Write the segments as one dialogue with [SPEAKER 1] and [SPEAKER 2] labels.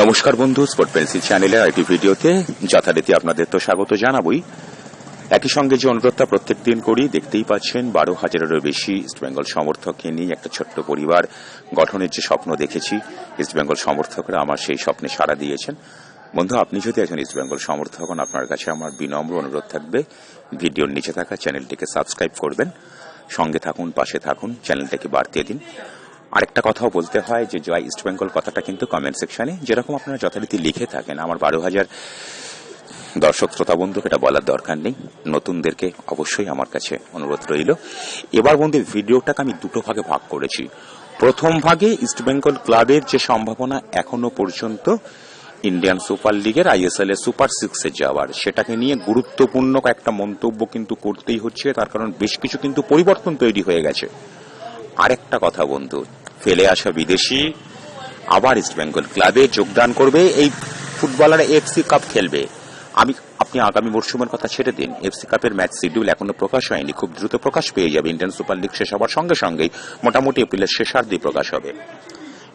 [SPEAKER 1] নমস্কার বন্ধু sport pencil চ্যানেলে আইটি ভিডিওতে যথারীতি আপনাদের তো স্বাগত জানাবই। একই সঙ্গে যে অনুরোধটা প্রত্যেক দিন করি, দেখতেই পাচ্ছেন বারো হাজারেরও বেশি ইস্টবেঙ্গল সমর্থককে নিয়ে একটা ছোট্ট পরিবার গঠনের যে স্বপ্ন দেখেছি ইস্টবেঙ্গল সমর্থকরা আমার সেই স্বপ্নে সাড়া দিয়েছেন। বন্ধু, আপনি যদি একজন ইস্টবেঙ্গল সমর্থক হন, আপনার কাছে আমার বিনম্র অনুরোধ থাকবে। ভিডিওর নিচে থাকা চ্যানেলটিকে সাবস্ক্রাইব করবেন। সঙ্গে থাকুন, পাশে থাকুন চ্যানেলটাকে বাড়তে দিন। আরেকটা কথাও বলতে হয় যে জয় ইস্ট বেঙ্গল কথাটা কিন্তু কমেন্ট সেকশনে যেরকম আপনারা যথারীতি লিখে থাকেন, আমার বারো হাজার দর্শক, শ্রোতা, বন্ধুকে এটা বলার দরকার নেই। নতুনদেরকে অবশ্যই আমার কাছে অনুরোধ রইল। এবার বন্ধু ভিডিওটাকে আমি দুটো ভাগে ভাগ করেছি। প্রথম ভাগে ইস্ট বেঙ্গল ক্লাবের যে সম্ভাবনা এখনও পর্যন্ত, ইন্ডিয়ান সুপার লিগের, আইএসএল এর সুপার সিক্সে যাওয়ার, সেটাকে নিয়ে গুরুত্বপূর্ণ একটা মন্তব্য কিন্তু করতেই হচ্ছে। তার কারণ বেশ কিছু কিন্তু পরিবর্তন তৈরি হয়ে গেছে। আরেকটা কথা বন্ধু ফেলে আসা বিদেশি, আবার ইস্ট বেঙ্গল ক্লাবে যোগদান করবে। এই ফুটবলার এফসি কাপ খেলবে। আমি, আপনি আগামী মরশুমের কথা ছেড়ে দিন। এফসি কাপের ম্যাচ শিডিউল এখনও প্রকাশ হয়নি। খুব দ্রুত প্রকাশ পেয়ে যাবে। ইন্ডিয়ান সুপার লিগ শেষ হওয়ার সঙ্গে সঙ্গেই মোটামুটি এপ্রিলের শেষার্ধে প্রকাশ হবে।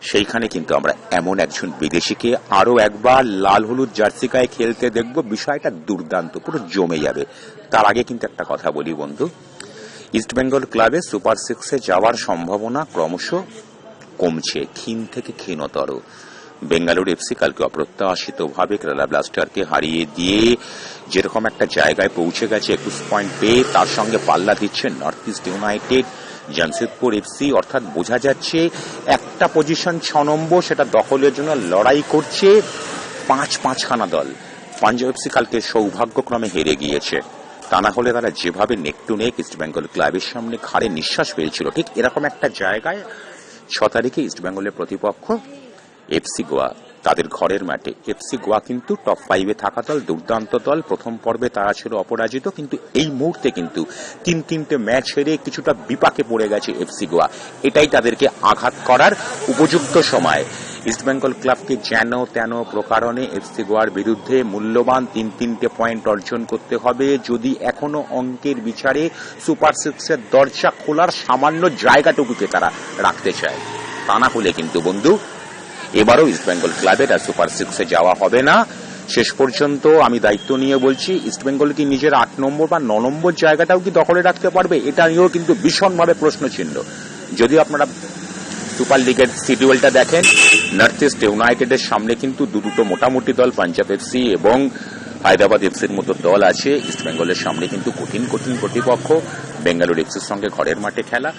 [SPEAKER 1] সেইখানে কিন্তু আমরা এমন একজন বিদেশিকে আরও একবার লাল হলুদ জার্সি গায়ে খেলতে দেখব। বিষয়টা দুর্দান্ত, পুরো জমে যাবে। তার আগে কিন্তু একটা কথা বলি বন্ধু। ইস্টবেঙ্গল ক্লাবে সুপার সিক্সে যাওয়ার সম্ভাবনা ক্রমশ কমছে। ক্ষীণ থেকে ক্ষীণতর। বেঙ্গালুরু এফসি কালকে অপ্রত্যাশিতভাবে কেরালা ব্লাস্টারকে হারিয়ে দিয়ে যেরকম একটা জায়গায় পৌঁছে গেছে, একুশ পয়েন্ট পেয়ে তার সঙ্গে পাল্লা দিচ্ছে North East United, Jamshedpur FC. অর্থাৎ বোঝা যাচ্ছে একটা পজিশন ছ নম্বর, সেটা দখলের জন্য লড়াই করছে পাঁচ পাঁচখানা দল। পাঞ্জাব এফসি কালকে সৌভাগ্যক্রমে হেরে গিয়েছে। তা না হলে তারা যেভাবে নেক টু নেক ইস্টবেঙ্গল ক্লাবের সামনে ঘাড়ে নিঃশ্বাস পেয়েছিল ঠিক এরকম একটা জায়গায় ছ তারিখে ইস্টবেঙ্গলের প্রতিপক্ষ এফসি গোয়া তাদের ঘরের মাঠে এফসি গোয়া কিন্তু টপ ফাইভে থাকা দল, দুর্দান্ত দল। প্রথম পর্বে তারা ছিল অপরাজিত, কিন্তু এই মুহূর্তে কিন্তু তিন তিনটে ম্যাচ হেরে কিছুটা বিপাকে পড়ে গেছে এফসি গোয়া এটাই তাদেরকে আঘাত করার উপযুক্ত সময়। ইস্টবেঙ্গল ক্লাবকে যেন তেন প্রকারণে এফসি গোয়ার বিরুদ্ধে মূল্যবান তিন তিনটে পয়েন্ট অর্জন করতে হবে। যদি এখনও অঙ্কের বিচারে সুপার সিক্সের দরজা খোলার সামান্য জায়গাটুকুকে তারা রাখতে চায়, তা না হলে কিন্তু বন্ধু, এবারও ইস্টবেঙ্গল ক্লাবের আর সুপার সিক্সে যাওয়া হবে না। শেষ পর্যন্ত আমি দায়িত্ব নিয়ে বলছি ইস্টবেঙ্গল কি নিজের আট নম্বর বা ন নম্বর জায়গাটাও কি দখলে রাখতে পারবে? এটা নিয়েও কিন্তু ভীষণভাবে প্রশ্ন চিহ্ন যদি আপনারা সুপার লিগের শিডিউলটা দেখেন। নর্থ ইস্ট ইউনাইটেডের সামনে কিন্তু দুটো মোটামুটি দল পাঞ্জাব এফসি এবং হায়দ্রাবাদ এফসির মতো দল আছে। ইস্টবেঙ্গলের সামনে কিন্তু কঠিন কঠিন প্রতিপক্ষ। বেঙ্গালুরু এফসির সঙ্গে ঘরের মাঠে খেলা।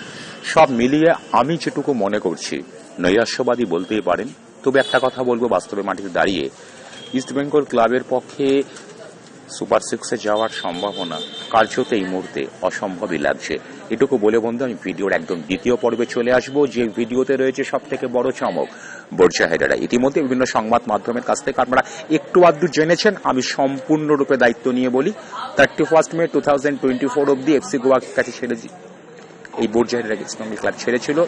[SPEAKER 1] সব মিলিয়ে আমি যেটুকু মনে করছি, নৈরাশ্যবাদী বলতেই পারেন, তবে একটা কথা বলব বাস্তবে মাটিতে দাঁড়িয়ে। ইস্টবেঙ্গল ক্লাবের পক্ষে সুপার সিক্সে যাওয়ার সম্ভাবনা কার্যত এই মুহূর্তে অসম্ভবই লাগছে। এটুকু বলে বন্ধু, আমি ভিডিওর একদম দ্বিতীয় পর্বে চলে আসব, যে ভিডিওতে রয়েছে সব থেকে বড় চমক। বোরজাহেদারা ইতিমধ্যে বিভিন্ন সংবাদ মাধ্যমের কাছ থেকে আপনারা একটু আধটু জেনেছেন, আমি সম্পূর্ণরূপে দায়িত্ব নিয়ে বলি thirty first May two thousand twenty four অব্দি এফসি গোয়ার কাছে ছেড়ে এই বোরজাহেদারা ইসলামিক ক্লাব ছেড়েছিল।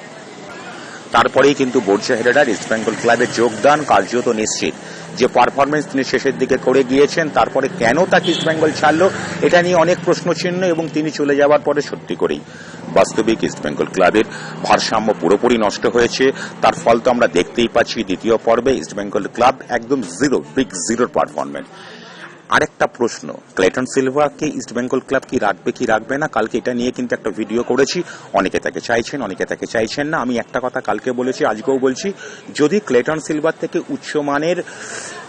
[SPEAKER 1] তারপরেই কিন্তু বোর্জা হেরেডার ইস্টবেঙ্গল ক্লাবে যোগদান, কার্যত নিশ্চিত। যে পারফরমেন্স তিনি শেষের দিকে করে গিয়েছেন, তারপরে কেন তাকে ইস্টবেঙ্গল ছাড়লো, এটা নিয়ে অনেক প্রশ্নচিহ্ন এবং তিনি চলে যাওয়ার পরে সত্যি করেই বাস্তবিক ইস্টবেঙ্গল ক্লাবের ভারসাম্য পুরোপুরি নষ্ট হয়েছে। তার ফল তো আমরা দেখতেই পাচ্ছি দ্বিতীয় পর্বে ইস্টবেঙ্গল ক্লাব একদম জিরো বিগ জিরোর পারফরমেন্স আরেকটা প্রশ্ন। ক্লেটন সিলভাকে ইস্ট বেঙ্গল ক্লাব কি রাখবে কি রাখবে না? কালকে এটা নিয়ে কিন্তু একটা ভিডিও করেছি। অনেকে তাকে চাইছেন, অনেকে তাকে চাইছেন না। আমি একটা কথা কালকে বলেছি, আজকেও বলছি, যদি ক্লেটন সিলভার থেকে উচ্চমানের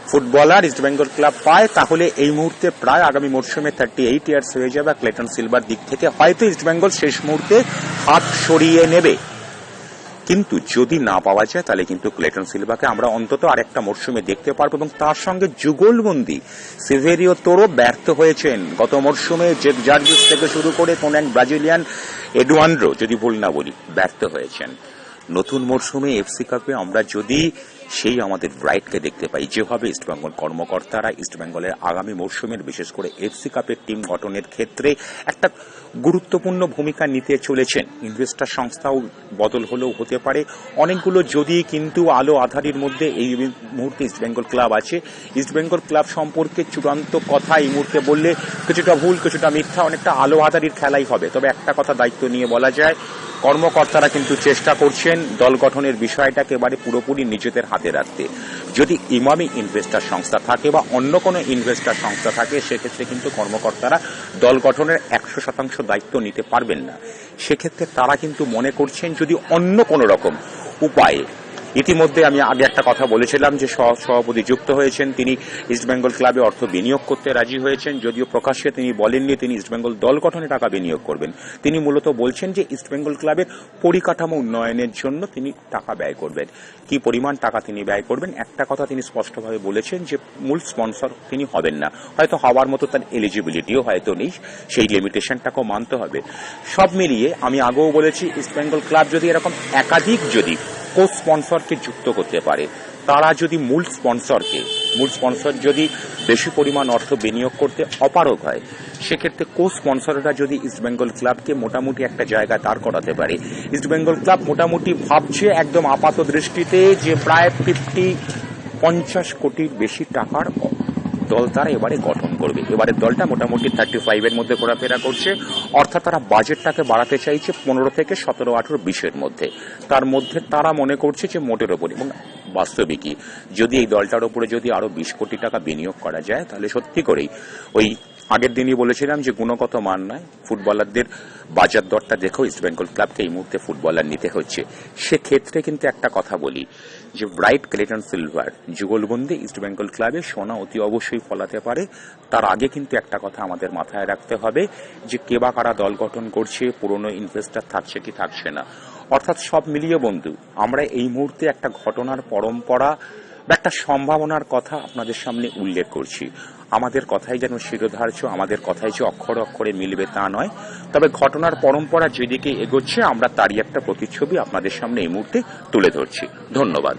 [SPEAKER 1] ফুটবলার ইস্ট বেঙ্গল ক্লাব পায়, তাহলে এই মুহূর্তে প্রায় আগামী মরশুমে থার্টি এইট ইয়ার্স হয়ে যাবে ক্লেটন সিলভার দিক থেকে। হয়তো ইস্ট বেঙ্গল শেষ মুহূর্তে হাত সরিয়ে নেবে। কিন্তু যদি না পাওয়া যায়, তাহলে কিন্তু ক্লেটন সিলভাকে আমরা অন্তত আরেকটা মরশুমে দেখতে পারব এবং তার সঙ্গে যুগলবন্দি সিভেরিও তোরও ব্যর্থ হয়েছেন। গত মরশুমে জেক জার্জিস থেকে শুরু করে কোন এক ব্রাজিলিয়ান এডুয়ান্ড্রো, যদি ভুল না বলি, ব্যর্থ হয়েছেন। নতুন মরশুমে এফসি কাপে আমরা যদি সেই আমাদের ব্রাইটকে দেখতে পাই। যেভাবে ইস্টবেঙ্গল কর্মকর্তারা ইস্টবেঙ্গলের আগামী মরশুমের বিশেষ করে এফসি কাপের টিম গঠনের ক্ষেত্রে একটা গুরুত্বপূর্ণ ভূমিকা নিতে চলেছেন। ইনভেস্টার সংস্থাও বদল হলেও হতে পারে। অনেকগুলো যদি কিন্তু আলো আধারির মধ্যে এই মুহূর্তে ইস্টবেঙ্গল ক্লাব আছে। ইস্টবেঙ্গল ক্লাব সম্পর্কে চূড়ান্ত কথা এই মুহূর্তে বললে কিছুটা ভুল, কিছুটা মিথ্যা, অনেকটা আলো আধারির খেলাই হবে। তবে একটা কথা দায়িত্ব নিয়ে বলা যায় কর্মকর্তারা কিন্তু চেষ্টা করছেন দল গঠনের বিষয়টাকে এবারে পুরোপুরি নিজেদের হাতে রাখতে। যদি ইমামি ইনভেস্টার সংস্থা থাকে বা অন্য কোনো ইনভেস্টার সংস্থা থাকে, সেক্ষেত্রে কিন্তু কর্মকর্তারা দল গঠনের একশো শতাংশ দায়িত্ব নিতে পারবেন না। সেক্ষেত্রে তারা কিন্তু মনে করছেন যদি অন্য কোনো রকম উপায়ে ইতিমধ্যে আমি আগে একটা কথা বলেছিলাম যে সভাপতি যুক্ত হয়েছেন, তিনি ইস্টবেঙ্গল ক্লাবে অর্থ বিনিয়োগ করতে রাজি হয়েছেন, যদিও প্রকাশ্যে তিনি বলেননি তিনি ইস্টবেঙ্গল দল গঠনে টাকা বিনিয়োগ করবেন। তিনি মূলত বলছেন যে ইস্টবেঙ্গল ক্লাবের পরিকাঠামো উন্নয়নের জন্য তিনি টাকা ব্যয় করবেন। কি পরিমাণ টাকা তিনি ব্যয় করবেন, একটা কথা তিনি স্পষ্টভাবে বলেছেন যে মূল স্পন্সর তিনি হবেন না। হয়তো হওয়ার মতো তার এলিজিবিলিটিও হয়তো নেই, সেই লিমিটেশনটাকেও মানতে হবে। সব মিলিয়ে আমি আগেও বলেছি ইস্টবেঙ্গল ক্লাব যদি এরকম একাধিক যদি কো স্পন্সরকে যুক্ত করতে পারে। তারা যদি মূল স্পন্সরকে, মূল স্পন্সর যদি বেশি পরিমাণ অর্থ বিনিয়োগ করতে অপারগ হয়, সেক্ষেত্রে কো স্পন্সররা যদি ইস্টবেঙ্গল ক্লাবকে মোটামুটি একটা জায়গায় দাঁড় করাতে পারে। ইস্টবেঙ্গল ক্লাব মোটামুটি ভাবছে একদম আপাত দৃষ্টিতে যে প্রায় ফিফটি পঞ্চাশ কোটির বেশি টাকার দল তারা এবারে গঠন করবে। এবারে দলটা মোটামুটি থার্টি ফাইভের মধ্যে ঘোরাফেরা করছে। অর্থাৎ তারা বাজেটটাকে বাড়াতে চাইছে পনেরো থেকে সতেরো আঠেরো বিশের মধ্যে। তার মধ্যে তারা মনে করছে যে মোটের ওপর এবং বাস্তবিকই। যদি এই দলটার উপরে যদি আরও বিশ কোটি টাকা বিনিয়োগ করা যায়, তাহলে সত্যি করেই ওই আগের দিনই বলেছিলাম যে গুণগত মান নয়। ফুটবলারদের বাজার দরটা দেখেও ইস্টবেঙ্গল ক্লাবকে এই মুহূর্তে ফুটবলার নিতে হচ্ছে। সেক্ষেত্রে কিন্তু একটা কথা বলি, যে ব্রাইট ক্লেটন সিলভার যুগলবন্দি ইস্টবেঙ্গল ক্লাবে সোনা অতি অবশ্যই ফলাতে পারে। তার আগে কিন্তু একটা কথা আমাদের মাথায় রাখতে হবে, যে কে বা কারা দল গঠন করছে, পুরনো ইনভেস্টার থাকছে কি থাকছে না। অর্থাৎ সব মিলিয়ে বন্ধু, আমরা এই মুহূর্তে একটা ঘটনার পরম্পরা বা একটা সম্ভাবনার কথা আপনাদের সামনে উল্লেখ করছি। আমাদের কথাই যেন শিরোধার্য, আমাদের কথাই যে অক্ষর অক্ষরে মিলবে তা নয়। তবে ঘটনার পরম্পরা যেদিকে এগোচ্ছে, আমরা তারই একটা প্রতিচ্ছবি আপনাদের সামনে এই মুহূর্তে তুলে ধরছি। ধন্যবাদ।